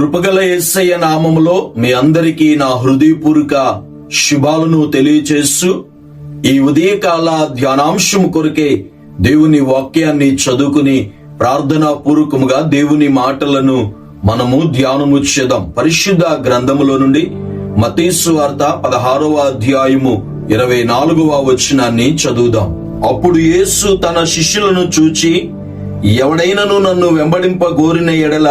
కృపగల యేసయ్య నామములో మీ అందరికీ నా హృదయపూర్వక శుభాలను తెలియచేస్తూ ఈ ఉదయకాల ధ్యానాంశం కొరకే దేవుని వాక్యాన్ని చదువుకుని ప్రార్థనా పూర్వకముగా దేవుని మాటలను మనము ధ్యానము చేద్దాం. పరిశుద్ధ గ్రంథములో నుండి మతీసు వార్త పదహారవ అధ్యాయము ఇరవై నాలుగవ వచనాన్ని చదువుదాం. అప్పుడు యేసు తన శిష్యులను చూచి ఎవడైనను నన్ను వెంబడింప గోరిన ఎడల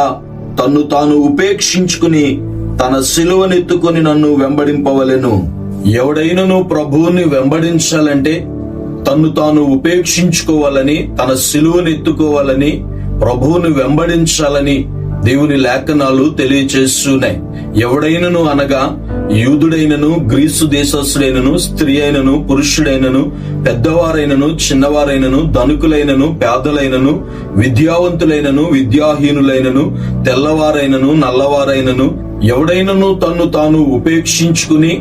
తన్ను తాను ఉపేక్షించుకుని తన సిలువనెత్తుకుని నన్ను వెంబడింపవలెను. ఎవడైనను ప్రభువుని వెంబడించాలంటే తన్ను తాను ఉపేక్షించుకోవాలని తన సిలువనెత్తుకోవాలని ప్రభువుని వెంబడించాలని దేవుని లేఖనాలు తెలియచేస్తున్నాయి. ఎవడైనను అనగా యూదుడైనను గ్రీసు దేశస్థుడైనను స్త్రీ అయినను పురుషుడైనను పెద్దవారైనను చిన్నవారైనను ధనుకులైనను పేదలైనను విద్యావంతులైనను విద్యాహీనులైనను తెల్లవారైనను నల్లవారైనను ఎవడైనను తన్ను తాను ఉపేక్షించుకుని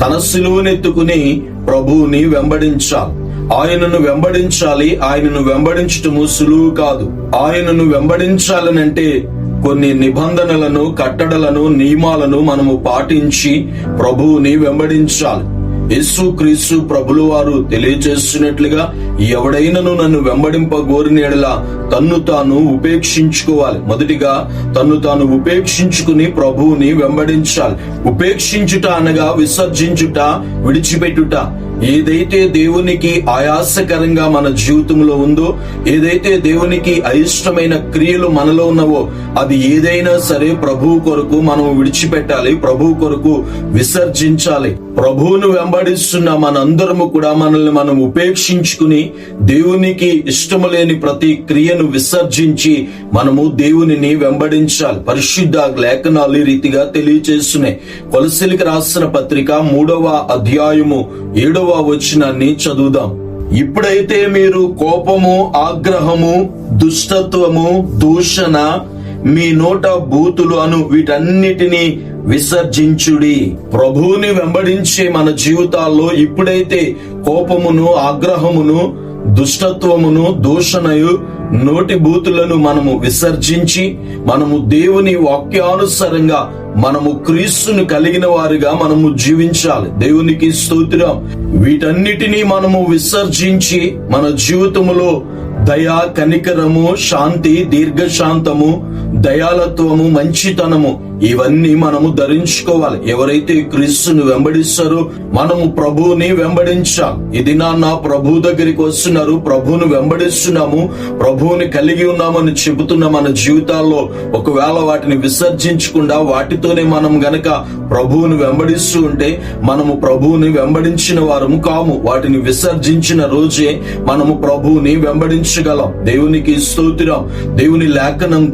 తన సిలువనెత్తుకుని ప్రభువుని వెంబడించాలి. ఆయనను వెంబడించాలి. ఆయనను వెంబడించటము సులువు కాదు. ఆయనను వెంబడించాలనంటే కొన్ని నిబంధనలను కట్టడలను నియమాలను మనము పాటించి ప్రభువుని వెంబడించాలి. యేసు క్రీస్తు ప్రభులు వారు తెలియజేస్తున్నట్లుగా ఎవడైనను నన్ను వెంబడింప గోరినేడలా తన్ను తాను ఉపేక్షించుకోవాలి. మొదటిగా తన్ను తాను ఉపేక్షించుకుని ప్రభువుని వెంబడించాలి. ఉపేక్షించుట అనగా విసర్జించుట విడిచిపెట్టుట. ఏదైతే దేవునికి ఆయాసకరంగా మన జీవితంలో ఉందో ఏదైతే దేవునికి అయిష్టమైన క్రియలు మనలో ఉన్నవో అది ఏదైనా సరే ప్రభువు కొరకు మనం విడిచిపెట్టాలి ప్రభువు కొరకు విసర్జించాలి. ప్రభువును వెంబడిస్తున్న మనందరము కూడా మనల్ని మనం ఉపేక్షించుకుని దేవునికి ఇష్టము లేని ప్రతి క్రియను విసర్జించి మనము దేవునిని వెంబడించాలి. పరిశుద్ధ లేఖనాలు ఈ రీతిగా తెలియచేస్తున్నాయి. కొలసిలికి రాసిన పత్రిక మూడవ అధ్యాయము ఏడవ వచనాన్ని చదువుదాం. ఇప్పుడైతే మీరు కోపము ఆగ్రహము దుష్టత్వము దూషణ మీ నోట బూతులు అను వీటన్నిటినీ విసర్జించుడి. ప్రభువుని వెంబడించే మన జీవితాల్లో ఇప్పుడైతే కోపమును ఆగ్రహమును దుష్టత్వమును దూషణయు నోటి బూతులను మనము విసర్జించి మనము దేవుని వాక్యానుసారంగా మనము క్రీస్తును కలిగిన వారిగా మనము జీవించాలి. దేవునికి స్తోత్రం. వీటన్నిటినీ మనము విసర్జించి మన జీవితములో దయ కనికరము శాంతి దీర్ఘశాంతము దయాలత్వము మంచితనము ఇవన్నీ మనము ధరించుకోవాలి. ఎవరైతే క్రీస్తుని వెంబడిస్తారో మనము ప్రభువుని వెంబడించాలి. ఇది నా ప్రభు దగ్గరికి వస్తున్నారు. ప్రభువుని వెంబడిస్తున్నాము. ప్రభువుని కలిగి ఉన్నామని చెబుతున్న మన జీవితాల్లో ఒకవేళ వాటిని విసర్జించకుండా వాటితోనే మనం గనక ప్రభువుని వెంబడిస్తూ ఉంటే మనము ప్రభువుని వెంబడించిన వారము కాము. వాటిని విసర్జించిన రోజే మనము ప్రభువుని వెంబడించగలం. దేవునికి స్తోత్రం. దేవుని లేఖనం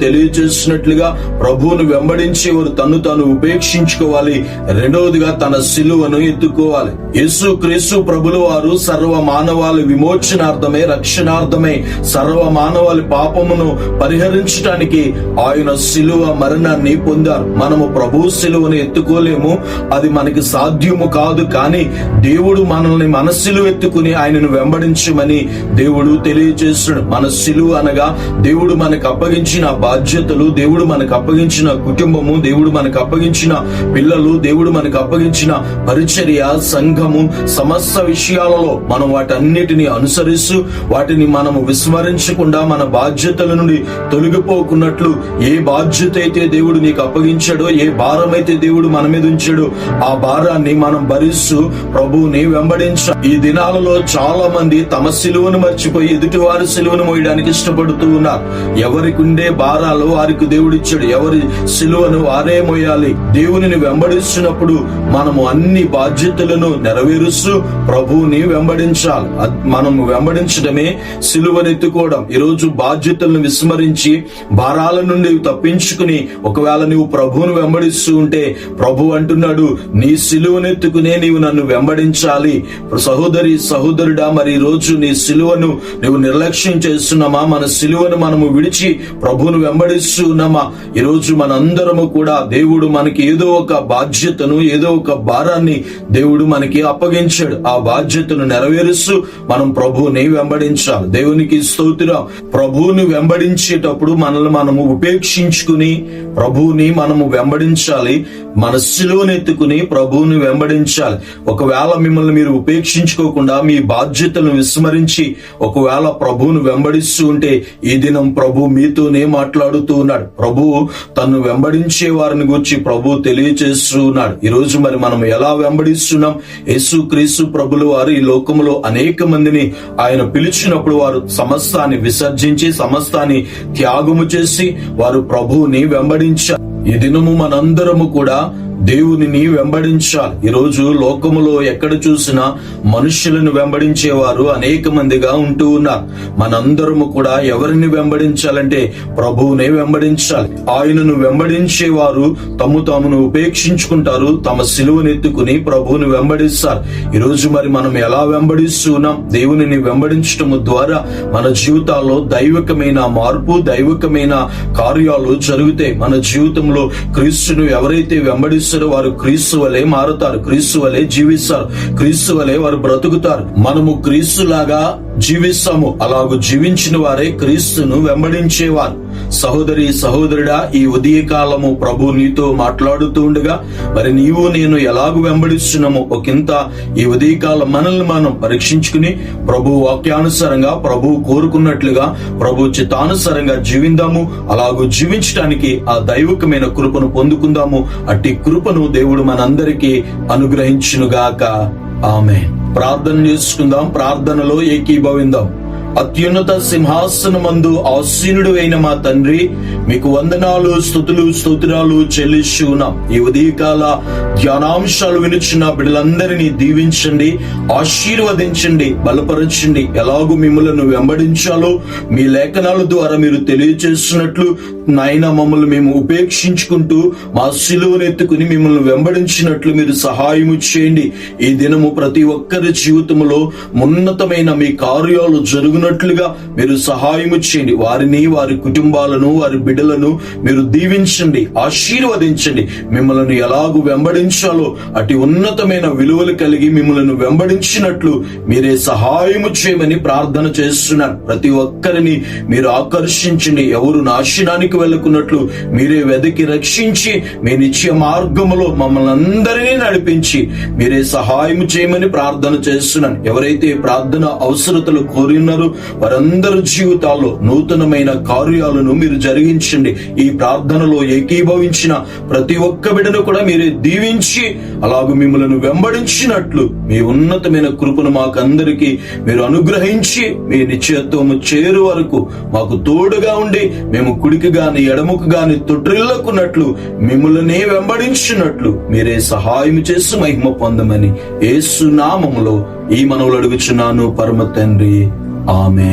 తెలియజేసినట్లుగా ప్రభువును వెంబడించేవారు తను తాను ఉపేక్షించుకోవాలి. రెండవదిగా తన సిలువను ఎత్తుకోవాలి. యేసు క్రీస్తు ప్రభులు వారు సర్వ మానవాళి విమోచనార్థమే రక్షణార్థమే సర్వ మానవాళి పాపమును పరిహరించడానికి ఆయన సిలువ మరణాన్ని పొందారు. మనము ప్రభు సిలువను ఎత్తుకోలేము. అది మనకి సాధ్యము కాదు. కానీ దేవుడు మనల్ని మన ఎత్తుకుని ఆయనను వెంబడించమని దేవుడు తెలియజేస్తున్నాడు. మన సిలువ అనగా దేవుడు మనకు అప్పగించిన బాధ్యతలు దేవుడు మనకు అప్పగించిన కుటుంబము దేవుడు మనకు అప్పగించిన పిల్లలు దేవుడు మనకు అప్పగించిన పరిచర్య సంఘము సమస్త విషయాలలో మనం వాటన్నిటిని అనుసరిస్తూ వాటిని మనము విస్మరించకుండా మన బాధ్యతల నుండి తొలగిపోకున్నట్లు ఏ బాధ్యత అయితే దేవుడు నీకు అప్పగించాడో ఏ భారం అయితే దేవుడు మన మీద ఉంచాడో ఆ భారాన్ని మనం భరిస్తూ ప్రభువుని వెంబడించ ఈ దినాలలో చాలా మంది తమ సిలువను మర్చిపోయి ఎదుటి వారి సిలువను మోయడానికి ఇష్టపడుతూ ఉన్నారు. ఎవరికి ఉండే భారాలు వారి దేవుడిచ్చాడు. ఎవరి సిలువను వారే మోయాలి. దేవునిని వెంబడిస్తున్నప్పుడు మనము అన్ని బాధ్యతలను నెరవేరుస్తూ ప్రభువుని వెంబడించాలి. మనము వెంబడించడమే సిలువనెత్తుకోవడం. ఈరోజు బాధ్యతలను విస్మరించి భారాల నుండి తప్పించుకుని ఒకవేళ నీవు ప్రభువును వెంబడిస్తూ ఉంటే ప్రభు అంటున్నాడు నీ సిలువనెత్తుకునే నీవు నన్ను వెంబడించాలి. సహోదరి సహోదరుడా మరి రోజు నీ సిలువను నువ్వు నిర్లక్ష్యం చేస్తున్నామా? మన సిలువను మనము విడిచి ప్రభువును వెంబడిస్తూ ఉన్నామా ఈరోజు మనందరము కూడా దేవుడు మనకి ఏదో ఒక బాధ్యతను ఏదో ఒక భారాన్ని దేవుడు మనకి అప్పగించాడు. ఆ బాధ్యతను నెరవేరుస్తూ మనం ప్రభువుని వెంబడించాలి. దేవునికి స్తోత్రం. ప్రభువుని వెంబడించేటప్పుడు మనల్ని మనము ఉపేక్షించుకుని ప్రభువుని మనము వెంబడించాలి. మన శిలువనెత్తుకుని ప్రభువుని వెంబడించాలి. ఒకవేళ మిమ్మల్ని మీరు ఉపేక్షించుకోకుండా మీ బాధ్యతలను విస్మరించి ఒకవేళ ప్రభువును వెంబడిస్తూ ఉంటే ఈ దినం ప్రభు మీతోనే మాట్లాడుతూ ఉన్నాడు. ప్రభు తను వెంబడించే వారిని గురించి ప్రభు తెలియచేస్తూ ఉన్నాడు. ఈరోజు మరి మనం ఎలా వెంబడిస్తున్నాం? యేసు క్రీస్తు ప్రభులు వారు ఈ లోకములో అనేక మందిని ఆయన పిలిచినప్పుడు వారు సమస్తాన్ని విసర్జించి సమస్తాన్ని త్యాగము చేసి వారు ప్రభువుని వెంబడించారు. ఈ దినము మనందరము కూడా దేవునిని వెంబడించాలి. ఈరోజు లోకములో ఎక్కడ చూసినా మనుషులను వెంబడించేవారు అనేక మందిగా ఉంటూ ఉన్నారు. మనందరము కూడా ఎవరిని వెంబడించాలంటే ప్రభువునే వెంబడించాలి. ఆయనను వెంబడించేవారు తమ తామును ఉపేక్షించుకుంటారు తమ సిలువనెత్తుకుని ప్రభువుని వెంబడిస్తారు. ఈరోజు మరి మనం ఎలా వెంబడిస్తున్నాం దేవునిని వెంబడించటము ద్వారా మన జీవితాల్లో దైవికమైన మార్పు దైవికమైన కార్యాలు జరుగుతాయి. మన జీవితంలో క్రీస్తును ఎవరైతే వెంబడి జీవిస్తున్న వారు క్రీస్తు వలె మారుతారు. క్రీస్తు వలె జీవిస్తారు. క్రీస్తు వలె వారు బ్రతుకుతారు. మనము క్రీస్తులాగా జీవిస్తాము. అలాగూ జీవించిన వారే క్రీస్తును వెంబడించేవారు. సహోదరి సహోదరుడా ఈ ఉదయకాలము ప్రభు నీతో మాట్లాడుతూ ఉండగా మరి నీవు నేను ఎలాగూ వెంబడిస్తున్నాము ఒకంత ఈ ఉదయకాలం మనల్ని మనం పరీక్షించుకుని ప్రభు వాక్యానుసారంగా ప్రభు కోరుకున్నట్లుగా ప్రభు చిత్తానుసారంగా జీవిందాము. అలాగూ జీవించడానికి ఆ దైవికమైన కృపను పొందుకుందాము. అట్టి కృపను దేవుడు మనందరికీ అనుగ్రహించునుగాక. ఆమె ప్రార్థన చేసుకుందాం ప్రార్థనలో ఏకీభవిందాం. అత్యున్నత సింహాసనమందు ఆసీనుడు అయిన మా తండ్రి మీకు వందనాలు స్థుతులు స్తోత్రాలు చెల్లిస్తూ ఉన్నాం ఈ ఉదయకాల ధ్యానాంశాలు వినుచున్న బిడ్డలందరినీ దీవించండి ఆశీర్వదించండి బలపరచండి. ఎలాగూ మిమ్మలను వెంబడించాలో మీ లేఖనాల ద్వారా మీరు తెలియచేస్తున్నట్లు నాయన మమ్మల్ని మేము ఉపేక్షించుకుంటూ మా శిలువనెత్తుకుని మిమ్మల్ని వెంబడించినట్లు మీరు సహాయము చేయండి. ఈ దినము ప్రతి ఒక్కరి జీవితంలో ఉన్నతమైన మీ కార్యాలు జరుగునట్లుగా మీరు సహాయము చేయండి. వారిని వారి కుటుంబాలను వారి బిడ్డలను మీరు దీవించండి ఆశీర్వదించండి. మిమ్మల్ని ఎలాగూ వెంబడించాలో అటు ఉన్నతమైన విలువలు కలిగి మిమ్మల్ని వెంబడించినట్లు మీరే సహాయము చేయమని ప్రార్థన చేస్తున్నారు. ప్రతి ఒక్కరిని మీరు ఆకర్షించండి. ఎవరు నాశనానికి వెళ్ళకున్నట్లు మీరే వెదకి రక్షించి మీ నిత్య మార్గములో మమ్మల్ని అందరినీ నడిపించి మీరే సహాయం చేయమని ప్రార్థన చేస్తున్నాను ఎవరైతే ప్రార్థన అవసరతలు కోరినారో వారందరి జీవితాల్లో నూతనమైన కార్యాలను మీరు జరిగించండి. ఈ ప్రార్థనలో ఏకీభవించిన ప్రతి ఒక్క బిడ్డను కూడా మీరే దీవించి అలాగూ మిమ్మల్ని వెంబడించినట్లు మీ ఉన్నతమైన కృపను మాకందరికీ మీరు అనుగ్రహించి మీ నిశ్చయత్వము చేరు వరకు మాకు తోడుగా ఉండి మేము కుడికిగా గాని ఎడముకు గాని తొట్రిల్లకున్నట్లు మిమ్మల్ని వెంబడించినట్లు మీరే సహాయం చేసి మహిమ పొందమని ఏసు నామములో ఈ మనవులు అడుగుచున్నాను పరమ తండ్రి. ఆమె